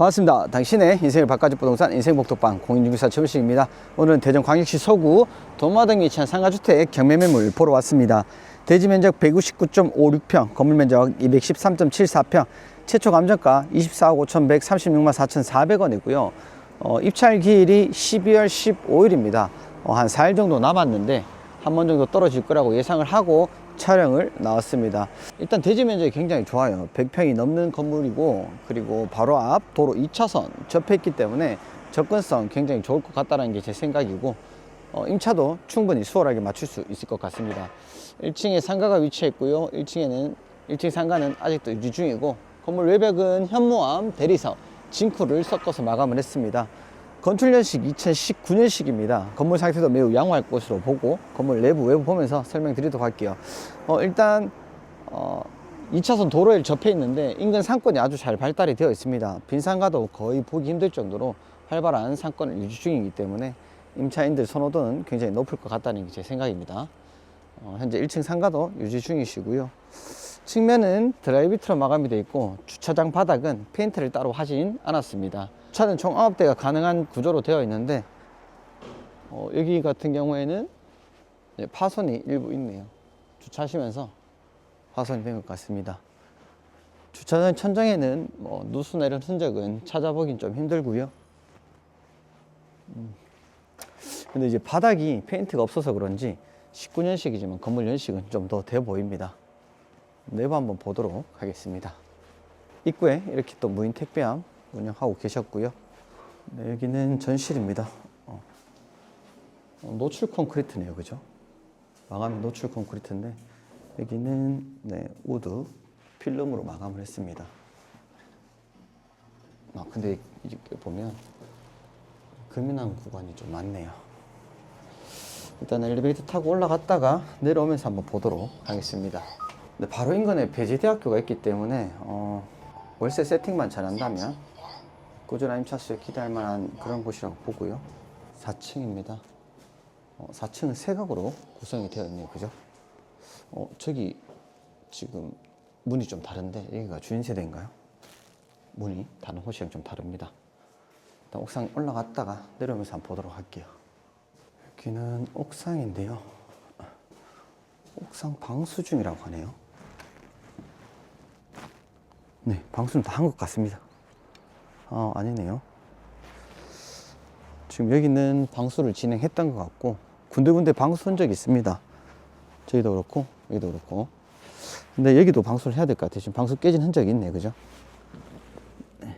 반갑습니다. 당신의 인생을 바꿔줄 부동산 인생복덕방 공인중개사 최문식입니다. 오늘은 대전광역시 서구 도마등 위치한 상가주택 경매매물 보러 왔습니다. 대지 면적 159.56평, 건물 면적 213.74평, 최초 감정가 24억 5,136만 4,400원이고요. 어, 입찰 기일이 12월 15일입니다. 어, 한 4일 정도 남았는데 한 번 정도 떨어질 거라고 예상을 하고 촬영을 나왔습니다. 일단 대지 면적이 굉장히 좋아요. 100평이 넘는 건물이고 그리고 바로 앞 도로 2차선 접해 있기 때문에 접근성 굉장히 좋을 것 같다는 게 제 생각이고 어, 임차도 충분히 수월하게 맞출 수 있을 것 같습니다. 1층에 상가가 위치해 있고요. 1층에는 1층 상가는 아직도 유지 중이고 건물 외벽은 현무암, 대리석, 징크를 섞어서 마감을 했습니다. 건축 연식 2019년식입니다. 건물 상태도 매우 양호할 것으로 보고 건물 내부 외부 보면서 설명드리도록 할게요. 어, 일단 어, 2차선 도로에 접해 있는데 인근 상권이 아주 잘 발달이 되어 있습니다. 빈상가도 거의 보기 힘들 정도로 활발한 상권을 유지 중이기 때문에 임차인들 선호도는 굉장히 높을 것 같다는 게 제 생각입니다. 어, 현재 1층 상가도 유지 중이시고요. 측면은 드라이비트로 마감이 되어 있고 주차장 바닥은 페인트를 따로 하진 않았습니다. 차는 총 9대가 가능한 구조로 되어 있는데 어, 여기 같은 경우에는 파손이 일부 있네요. 주차하시면서 파손이 된 것 같습니다. 주차장 천장에는 뭐 누수 내린 흔적은 찾아보긴 좀 힘들고요. 음. 근데 이제 바닥이 페인트가 없어서 그런지 19년식이지만 건물 연식은 좀 더 돼 보입니다. 내부 한번 보도록 하겠습니다. 입구에 이렇게 또 무인 택배함 운영하고 계셨고요. 네, 여기는 전실입니다. 어. 어, 노출 콘크리트네요, 그죠? 마감이 노출 콘크리트인데 여기는 네, 우드 필름으로 마감을 했습니다. 아 근데 이렇게 보면 금인한 구간이 좀 많네요. 일단 엘리베이터 타고 올라갔다가 내려오면서 한번 보도록 하겠습니다. 근데 바로 인근에 배재대학교가 있기 때문에 어, 월세 세팅만 잘한다면 꾸준한 임차수에 기대할 만한 그런 곳이라고 보고요. 4층입니다. 어, 4층은 세각으로 구성이 되어 있네요. 그죠? 어, 저기 지금 문이 좀 다른데 여기가 주인 세대인가요? 문이 다른 호시랑 좀 다릅니다. 일단 옥상 올라갔다가 내려오면서 한번 보도록 할게요. 여기는 옥상인데요. 옥상 방수 중이라고 하네요. 네, 방수는 다 한 것 같습니다. 어, 아니네요. 지금 여기는 방수를 진행했던 것 같고, 군데군데 방수 흔적이 있습니다. 저기도 그렇고, 여기도 그렇고. 근데 여기도 방수를 해야 될 것 같아요. 지금 방수 깨진 흔적이 있네, 그죠? 네.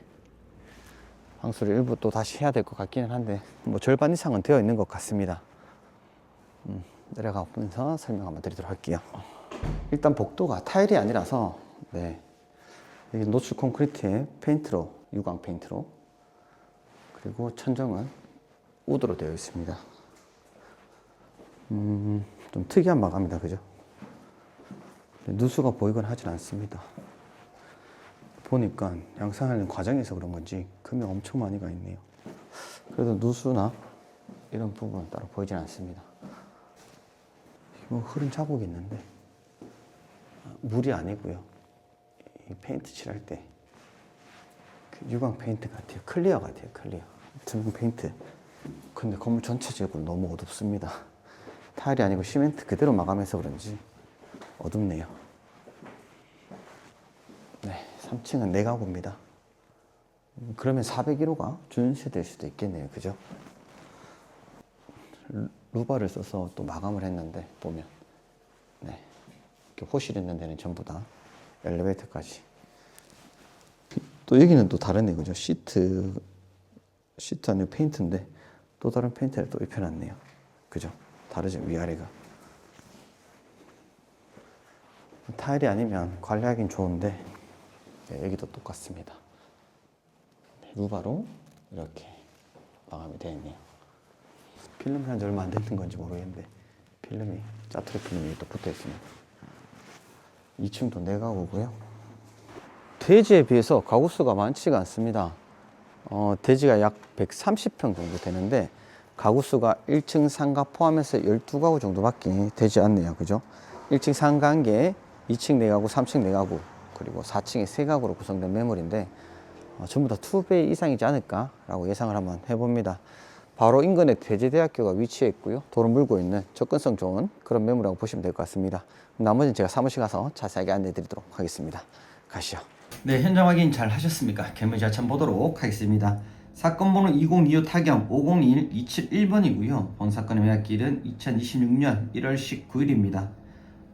방수를 일부 또 다시 해야 될 것 같기는 한데, 뭐 절반 이상은 되어 있는 것 같습니다. 음, 내려가면서 설명 한번 드리도록 할게요. 일단 복도가 타일이 아니라서, 네. 여기 노출 콘크리트에 페인트로, 유광 페인트로. 그리고 천정은 우드로 되어 있습니다. 음, 좀 특이한 마감이다, 그죠? 누수가 보이거나 하진 않습니다. 보니까 양산하는 과정에서 그런 건지 금이 엄청 많이 가 있네요. 그래도 누수나 이런 부분은 따로 보이진 않습니다. 이거 흐른 자국이 있는데 아, 물이 아니고요. 이 페인트 칠할 때그 유광 페인트 같아요. 클리어 같아요. 클리어. 투명 페인트. 근데 건물 전체적으로 너무 어둡습니다. 타일이 아니고 시멘트 그대로 마감해서 그런지 어둡네요. 네, 3층은 네 가구입니다. 음, 그러면 401호가 준세 될 수도 있겠네요. 그죠? 루- 루바를 써서 또 마감을 했는데 보면 네. 이렇게 호실 있는 데는 전부 다 엘리베이터까지 또 여기는 또 다르네 그죠? 시트 시트 안에 페인트인데 또 다른 페인트를 또 입혀놨네요. 그죠? 다르죠 위아래가. 타일이 아니면 관리하긴 좋은데 네, 여기도 똑같습니다. 네, 루바로 이렇게 마감이 되어 있네요. 필름이 한지 얼마 안 됐는 건지 모르겠는데 필름이 짜투리 필름이 또 붙어 있습니다. 2층도 네 가구고요. 대지에 비해서 가구 수가 많지가 않습니다. 어, 대지가 약 130평 정도 되는데 가구 수가 1층 상가 포함해서 12가구 정도밖에 되지 않네요. 그죠? 1층 상가 한 개, 2층 4가구, 3층 4가구, 그리고 4층에 3가구로 구성된 매물인데 어, 전부 다 2배 이상이지 않을까라고 예상을 한번 해봅니다. 바로 인근에 대제대학교가 위치해 있고요. 도로 물고 있는 접근성 좋은 그런 매물이라고 보시면 될 것 같습니다. 나머지는 제가 사무실 가서 자세하게 안내해 드리도록 하겠습니다. 가시죠. 네, 현장 확인 잘 하셨습니까? 개물 자참 보도록 하겠습니다. 사건 번호 2025 타경 501 271번이고요. 본 사건의 매각일은 2026년 1월 19일입니다.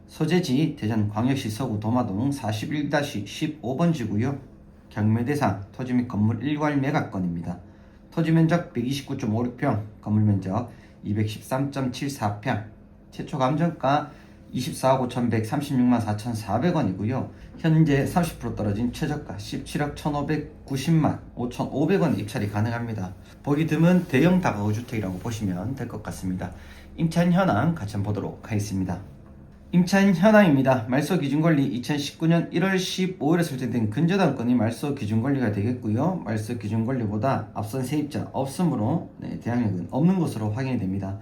소재지 대전 광역시 서구 도마동 41-15번지고요. 경매 대상 토지 및 건물 일괄 매각건입니다. 토지 면적 129.56평, 건물 면적 213.74평, 최초 감정가 24억 5,136만 4,400원이고요. 현재 30% 떨어진 최저가 17억 1,590만 5,500원 입찰이 가능합니다. 보기 드문 대형 다가구 주택이라고 보시면 될 것 같습니다. 임차인 현황 같이 한번 보도록 하겠습니다. 임차인 현황입니다. 말소 기준권리 2019년 1월 15일에 설정된 근저당권이 말소 기준권리가 되겠고요. 말소 기준권리보다 앞선 세입자 없으므로 네, 대항력은 없는 것으로 확인이 됩니다.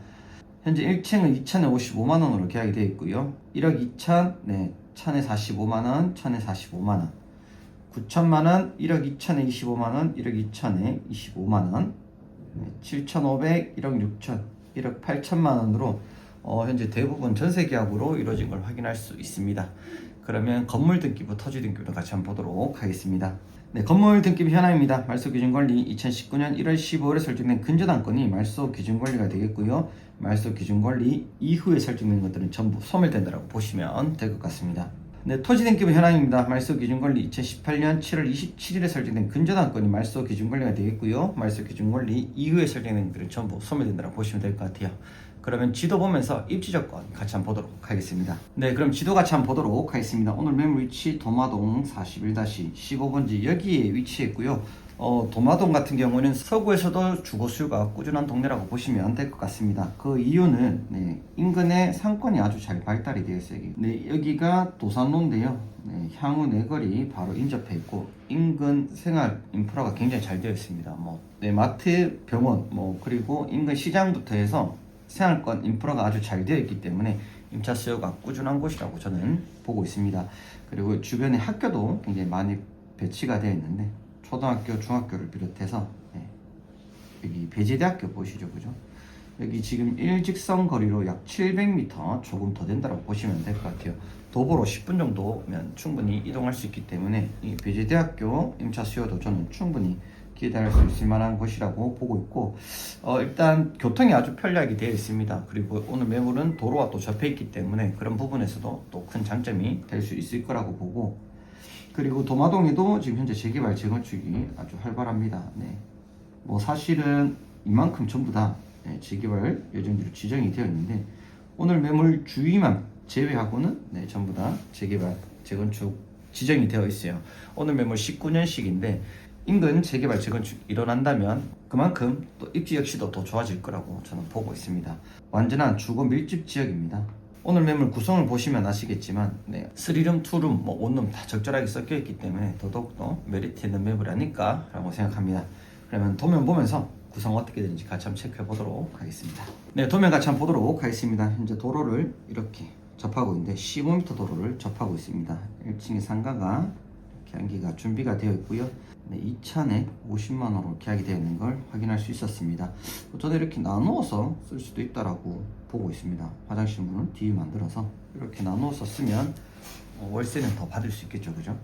현재 1층은 2천에 55만 원으로 계약이 되어 있고요. 1억 2천, 네, 1천에 45만 원, 1천에 45만 원. 9천만 원, 1억 2천에 25만 원, 1억 2천에 25만 원. 네, 7,500, 1억 6천, 1억 8천만 원으로 어, 현재 대부분 전세 계약으로 이루어진 걸 확인할 수 있습니다. 그러면 건물 등기부, 토지 등기부를 같이 한번 보도록 하겠습니다. 네, 건물 등기부 현황입니다. 말소 기준 권리 2019년 1월 15일에 설정된 근저당권이 말소 기준 권리가 되겠고요. 말소 기준 권리 이후에 설정된 것들은 전부 소멸된다고 보시면 될 것 같습니다. 네, 토지 등기부 현황입니다. 말소 기준 권리 2018년 7월 27일에 설정된 근저당권이 말소 기준 권리가 되겠고요. 말소 기준 권리 이후에 설정된 것들은 전부 소멸된다고 보시면 될 것 같아요. 그러면 지도 보면서 입지 조건 같이 한번 보도록 하겠습니다. 네, 그럼 지도 같이 한번 보도록 하겠습니다. 오늘 매물 위치 도마동 41-15번지 여기에 위치했고요. 어, 도마동 같은 경우는 서구에서도 주거 수요가 꾸준한 동네라고 보시면 될 것 같습니다. 그 이유는 네, 인근에 상권이 아주 잘 발달이 되어 있어요. 네, 여기가 도산로인데요. 네, 향후 네거리 바로 인접해 있고 인근 생활 인프라가 굉장히 잘 되어 있습니다. 뭐 네, 마트, 병원, 뭐 그리고 인근 시장부터 해서 생활권 인프라가 아주 잘 되어 있기 때문에 임차 수요가 꾸준한 곳이라고 저는 보고 있습니다. 그리고 주변에 학교도 굉장히 많이 배치가 되어 있는데 초등학교, 중학교를 비롯해서 네, 여기 배재대학교 보시죠, 그죠? 여기 지금 일직선 거리로 약 700m 조금 더 된다고 보시면 될 것 같아요. 도보로 10분 정도면 충분히 이동할 수 있기 때문에 이 배재대학교 임차 수요도 저는 충분히 기대할 수 있을 만한 곳이라고 보고 있고 어, 일단 교통이 아주 편리하게 되어 있습니다. 그리고 오늘 매물은 도로와 또 접해 있기 때문에 그런 부분에서도 또 큰 장점이 될 수 있을 거라고 보고 그리고 도마동에도 지금 현재 재개발 재건축이 아주 활발합니다. 네. 뭐 사실은 이만큼 전부 다 네, 재개발 예정지로 지정이 되어 있는데 오늘 매물 주위만 제외하고는 네, 전부 다 재개발 재건축 지정이 되어 있어요. 오늘 매물 19년식인데 인근 재개발 재건축 일어난다면 그만큼 또 입지 역시도 더 좋아질 거라고 저는 보고 있습니다. 완전한 주거 밀집 지역입니다. 오늘 매물 구성을 보시면 아시겠지만 네, 3룸, 2룸, 뭐 원룸 다 적절하게 섞여 있기 때문에 더더욱더 메리트 있는 매물이 아닐까 라고 생각합니다. 그러면 도면 보면서 구성 어떻게 되는지 같이 한번 체크해 보도록 하겠습니다. 네, 도면 같이 한번 보도록 하겠습니다. 현재 도로를 이렇게 접하고 있는데 15m 도로를 접하고 있습니다. 1층의 상가가 계약기가 준비가 되어 있고요. 네, 2천에 50만 원으로 계약이 되어 있는 걸 확인할 수 있었습니다. 저도 이렇게 나누어서 쓸 수도 있다라고 보고 있습니다. 화장실 문은 뒤에 만들어서 이렇게 나누어서 쓰면 어, 월세는 더 받을 수 있겠죠, 그죠?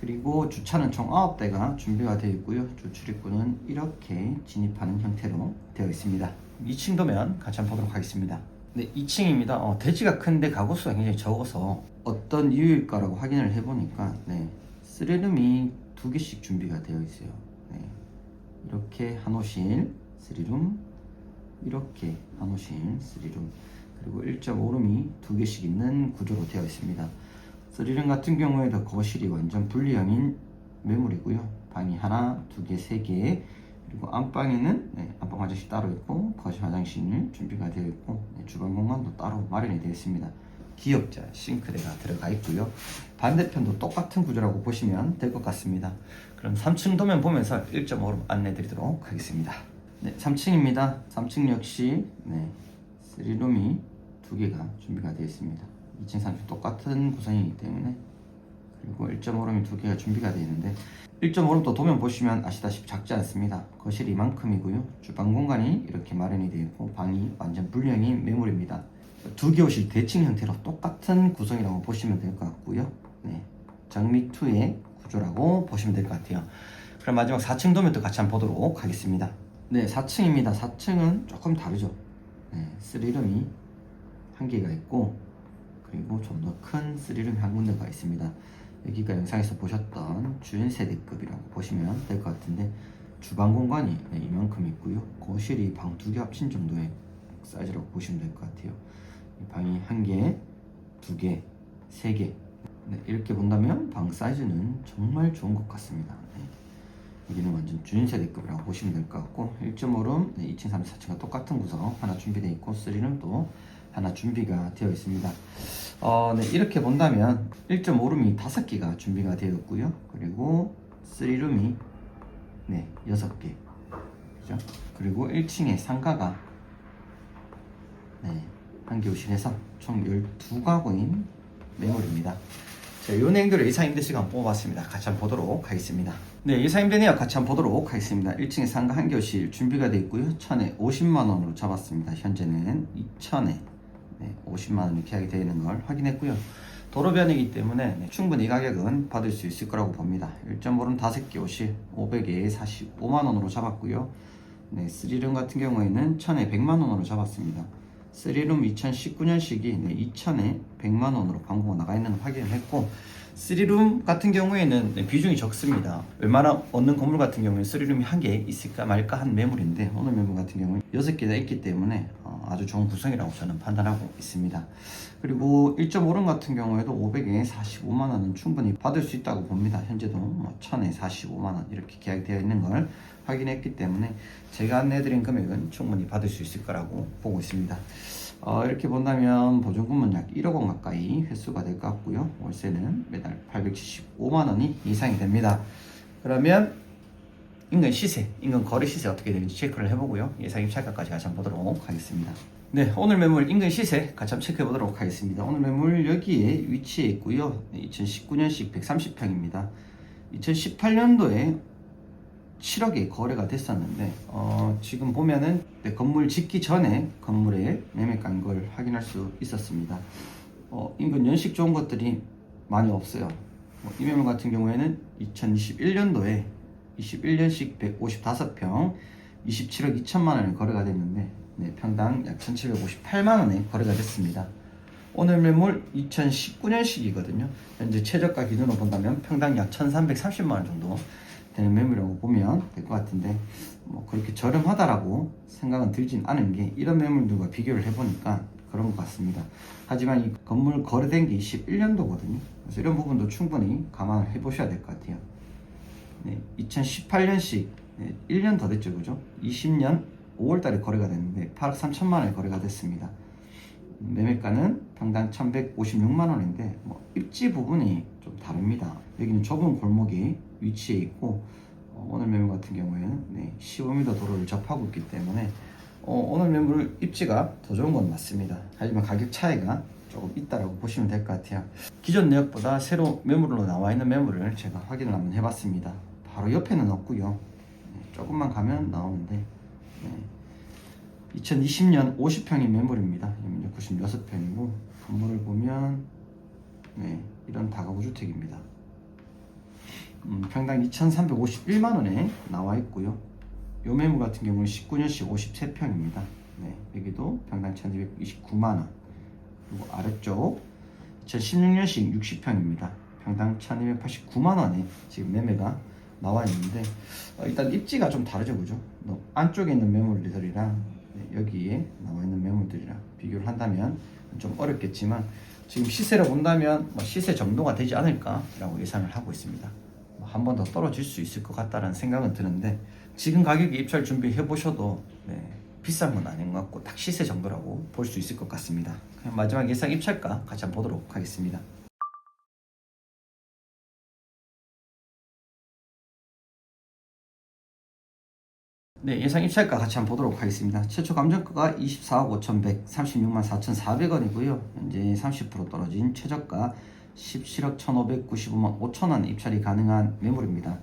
그리고 주차는 총 9대가 준비가 되어 있고요. 주 출입구는 이렇게 진입하는 형태로 되어 있습니다. 2층 도면 같이 한번 보도록 하겠습니다. 네, 2층입니다. 어, 대지가 큰데 가구수가 굉장히 적어서 어떤 이유일까라고 확인을 해보니까 네, 쓰레룸이 두 개씩 준비가 되어 있어요. 네, 이렇게 한 호실, 쓰리룸, 이렇게 한 호실, 쓰리룸, 그리고 1.5룸이 두 개씩 있는 구조로 되어 있습니다. 쓰리룸 같은 경우에도 거실이 완전 분리형인 매물이고요. 방이 하나, 두 개, 세 개, 그리고 안방에는 네, 안방 화장실 따로 있고 거실 화장실 준비가 되어 있고 네, 주방 공간도 따로 마련이 되어 있습니다. 기역자 싱크대가 들어가 있고요. 반대편도 똑같은 구조라고 보시면 될 것 같습니다. 그럼 3층 도면 보면서 1.5로 안내 드리도록 하겠습니다. 네, 3층입니다. 3층 역시 네, 3룸이 두 개가 준비가 되어 있습니다. 2층, 3층 똑같은 구성이기 때문에 그리고 1.5룸이 두 개가 준비가 되어 있는데 1.5룸도 도면 보시면 아시다시피 작지 않습니다. 거실이 이만큼이고요. 주방 공간이 이렇게 마련이 되어 있고 방이 완전 불량인 매물입니다. 두 개 옷이 대칭 형태로 똑같은 구성이라고 보시면 될 것 같고요. 네. 정미2의 구조라고 보시면 될 것 같아요. 그럼 마지막 4층 도면도 같이 한번 보도록 하겠습니다. 네, 4층입니다. 4층은 조금 다르죠. 네, 3룸이 한 개가 있고 그리고 좀 더큰 3룸이 한 군데가 있습니다. 여기가 영상에서 보셨던 준세대급이라고 보시면 될 것 같은데 주방 공간이 네, 이만큼 있고요. 거실이 방 두 개 합친 정도의 사이즈라고 보시면 될 것 같아요. 이 방이 한 개, 두 개, 세 개. 네, 이렇게 본다면 방 사이즈는 정말 좋은 것 같습니다. 네. 여기는 완전 준세대급이라고 보시면 될 것 같고 1.5룸, 네, 2층, 3층, 4층과 똑같은 구성 하나 준비되어 있고 3룸 또 하나 준비가 되어 있습니다. 어, 네, 이렇게 본다면 1.5룸이 5개가 준비가 되어 있고요. 그리고 3룸이 네, 6개. 그죠? 그리고 1층에 상가가 네, 한 교실에서 총 12가구인 매물입니다. 자, 요 내용들을 예상 임대 시간 뽑아봤습니다. 같이 한번 보도록 하겠습니다. 네, 예상 임대 내역 같이 한번 보도록 하겠습니다. 1층에 상가 한 교실 준비가 되어 있고요. 천에 50만 원으로 잡았습니다. 현재는 2천에 네, 50만 원이 계약이 되어 있는 걸 확인했고요. 도로변이기 때문에 네, 충분히 이 가격은 받을 수 있을 거라고 봅니다. 1.5는 5개 옷이 500에 45만 원으로 잡았고요. 네, 3룸 같은 경우에는 1000에 100만 원으로 잡았습니다. 3룸 2019년식이 네, 2000에 100만 원으로 광고가 나가 있는 걸 확인을 했고 3룸 같은 경우에는 네, 비중이 적습니다. 웬만한 얻는 건물 같은 경우에 3룸이 한 개 있을까 말까 한 매물인데 오늘 매물 같은 경우는 6개나 있기 때문에 어, 아주 좋은 구성이라고 저는 판단하고 있습니다. 그리고 1.5룸 같은 경우에도 500에 45만 원은 충분히 받을 수 있다고 봅니다. 현재도 뭐 1000에 45만 원 이렇게 계약되어 있는 걸 확인했기 때문에 제가 안내해드린 금액은 충분히 받을 수 있을 거라고 보고 있습니다. 어, 이렇게 본다면 보증금은 약 1억 원 가까이 회수가 될 것 같고요. 월세는 매달 875만 원이 이상이 됩니다. 그러면 인근 시세, 인근 거래 시세 어떻게 되는지 체크를 해보고요. 예상 입찰가까지 같이 한번 보도록 하겠습니다. 네, 오늘 매물 인근 시세 같이 한번 체크해 보도록 하겠습니다. 오늘 매물 여기에 위치해 있고요. 2019년식 130평입니다. 2018년도에 7억에 거래가 됐었는데 어, 지금 보면은 네, 건물 짓기 전에 건물에 매매가인 걸 확인할 수 있었습니다. 어, 인근 연식 좋은 것들이 많이 없어요. 뭐, 이 매물 같은 경우에는 2021년도에 21년식 155평 27억 2천만 원에 거래가 됐는데 네, 평당 약 1,758만 원에 거래가 됐습니다. 오늘 매물 2019년식이거든요. 현재 최저가 기준으로 본다면 평당 약 1,330만 원 정도 되는 매물이라고 보면 될 것 같은데 뭐 그렇게 저렴하다라고 생각은 들진 않은 게 이런 매물들과 비교를 해보니까 그런 것 같습니다. 하지만 이 건물 거래된 게 21년도거든요. 그래서 이런 부분도 충분히 감안을 해보셔야 될 것 같아요. 네, 2018년식 1년 더 됐죠, 그죠? 20년 5월달에 거래가 됐는데 8억 3천만 원에 거래가 됐습니다. 매매가는 평당 1,156만 원인데 뭐 입지 부분이 좀 다릅니다. 여기는 좁은 골목이 위치해 있고 어, 오늘 매물 같은 경우에는 네, 15m 도로를 접하고 있기 때문에 어, 오늘 매물 입지가 더 좋은 건 맞습니다. 하지만 가격 차이가 조금 있다라고 보시면 될 것 같아요. 기존 내역보다 새로 매물로 나와 있는 매물을 제가 확인을 한번 해봤습니다. 바로 옆에는 없고요. 네, 조금만 가면 나오는데 네, 2020년 50평인 매물입니다. 96평이고 건물을 보면 네, 이런 다가구 주택입니다. 음, 평당 2,351만 원에 나와 있고요. 요 매물 같은 경우는 19년식 53평입니다. 네, 여기도 평당 1,229만 원. 그리고 아래쪽 2016년식 60평입니다. 평당 1,289만 원에 지금 매매가 나와 있는데 어, 일단 입지가 좀 다르죠, 그죠? 너 안쪽에 있는 매물들이랑 네, 여기에 나와 있는 매물들이랑 비교를 한다면 좀 어렵겠지만 지금 시세를 본다면 뭐 시세 정도가 되지 않을까라고 예상을 하고 있습니다. 뭐 한번 더 떨어질 수 있을 것 같다는 생각은 드는데 지금 가격에 입찰 준비해 보셔도 네, 비싼 건 아닌 것 같고 딱 시세 정도라고 볼 수 있을 것 같습니다. 그럼 마지막 예상 입찰가 같이 한번 보도록 하겠습니다. 네, 예상 입찰가 같이 한번 보도록 하겠습니다. 최초 감정가가 24억 5,136만 4,400원이고요. 현재 30% 떨어진 최저가 17억 1,595만 5천 원 입찰이 가능한 매물입니다.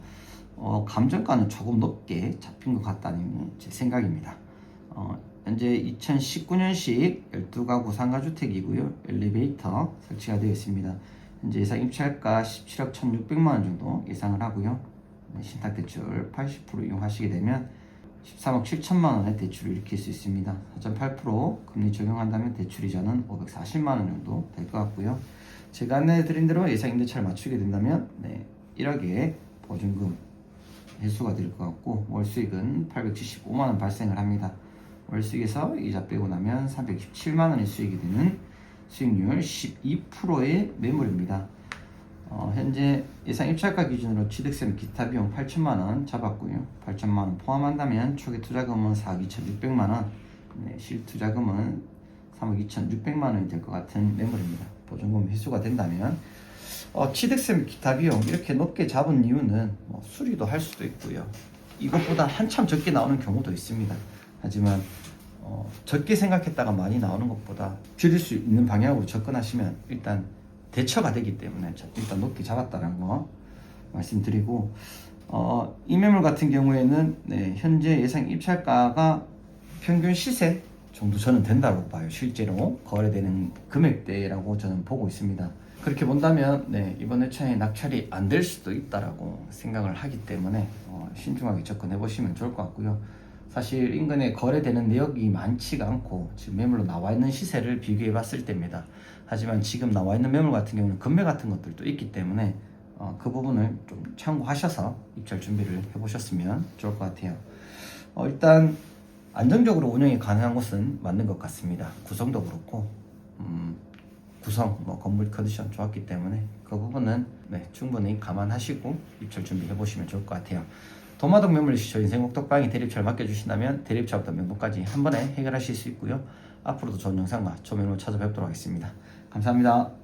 어, 감정가는 조금 높게 잡힌 것 같다는 제 생각입니다. 어, 현재 2019년식 12가구 상가주택이고요. 엘리베이터 설치가 되어 있습니다. 현재 예상 입찰가 17억 1,600만 원 정도 예상을 하고요. 네, 신탁대출 80% 이용하시게 되면 13억 7천만 원의 대출을 일으킬 수 있습니다. 4.8% 금리 적용한다면 대출 이자는 540만 원 정도 될 것 같고요. 제가 안내해 드린 대로 예상 임대차를 맞추게 된다면 네, 1억의 보증금 회수가 될 것 같고 월 수익은 875만 원 발생을 합니다. 월 수익에서 이자 빼고 나면 367만 원의 수익이 되는 수익률 12%의 매물입니다. 어, 현재 예상 입찰가 기준으로 취득세 기타 비용 8천만 원 잡았고요. 8천만 원 포함한다면 초기 투자금은 4억 2,600만 원, 네, 실 투자금은 3억 2,600만 원이 될 것 같은 매물입니다. 보증금 회수가 된다면 어, 취득세 및 기타 비용 이렇게 높게 잡은 이유는 뭐 수리도 할 수도 있고요. 이것보다 한참 적게 나오는 경우도 있습니다. 하지만 어, 적게 생각했다가 많이 나오는 것보다 줄일 수 있는 방향으로 접근하시면 일단 대처가 되기 때문에 자- 일단 높게 잡았다는 거 말씀드리고 어, 이 매물 같은 경우에는 네, 현재 예상 입찰가가 평균 시세 정도 저는 된다고 봐요. 실제로 거래되는 금액대라고 저는 보고 있습니다. 그렇게 본다면 네, 이번 회차에 낙찰이 안 될 수도 있다라고 생각을 하기 때문에 어, 신중하게 접근해 보시면 좋을 것 같고요. 사실 인근에 거래되는 내역이 많지가 않고 지금 매물로 나와 있는 시세를 비교해 봤을 때입니다. 하지만 지금 나와 있는 매물 같은 경우는 금매 같은 것들도 있기 때문에 어, 그 부분을 좀 참고하셔서 입찰 준비를 해보셨으면 좋을 것 같아요. 어, 일단 안정적으로 운영이 가능한 곳은 맞는 것 같습니다. 구성도 그렇고 음, 구성, 뭐 건물 컨디션 좋았기 때문에 그 부분은 네, 충분히 감안하시고 입찰 준비해 보시면 좋을 것 같아요. 도마동 매물 시초 인생 목덕방이 대립차를 맡겨주신다면 대립차부터 명부까지 한 번에 해결하실 수 있고요. 앞으로도 좋은 영상과 좋은 매물 찾아뵙도록 하겠습니다. 감사합니다.